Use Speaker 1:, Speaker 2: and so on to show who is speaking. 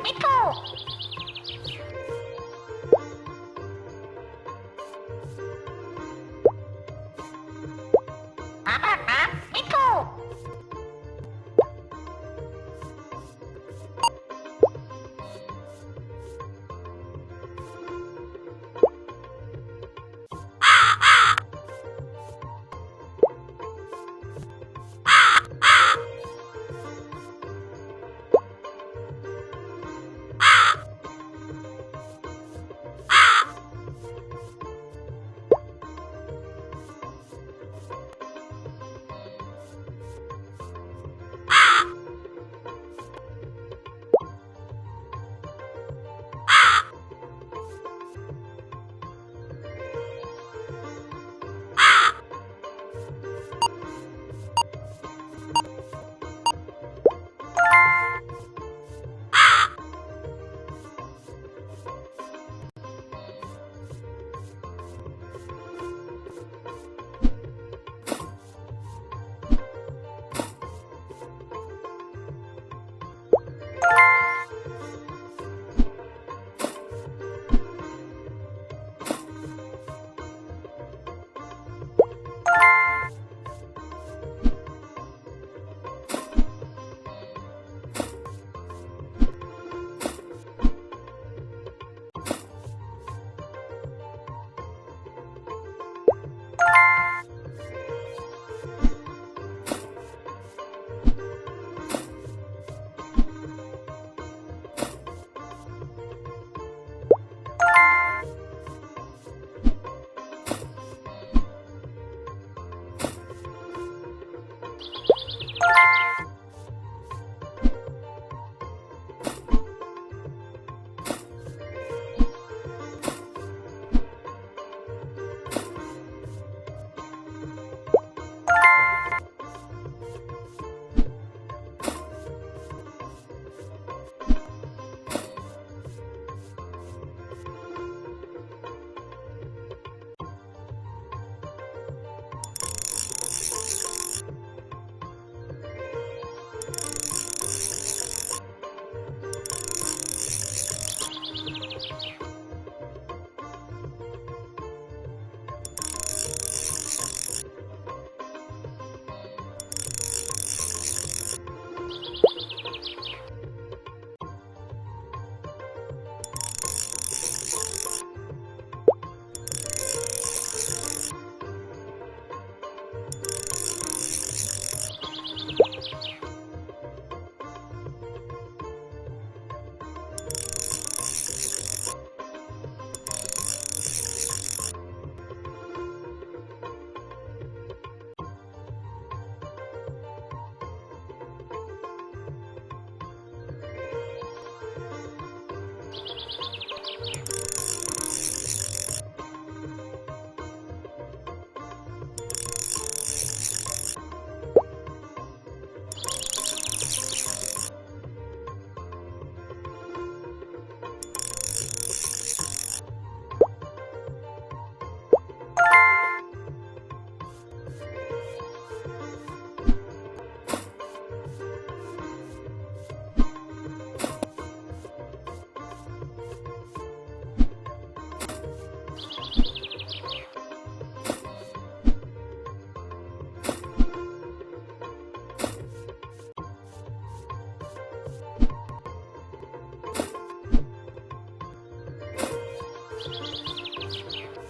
Speaker 1: ไม่ถูก
Speaker 2: Thank you.
Speaker 3: シュッシュッシュッシュッ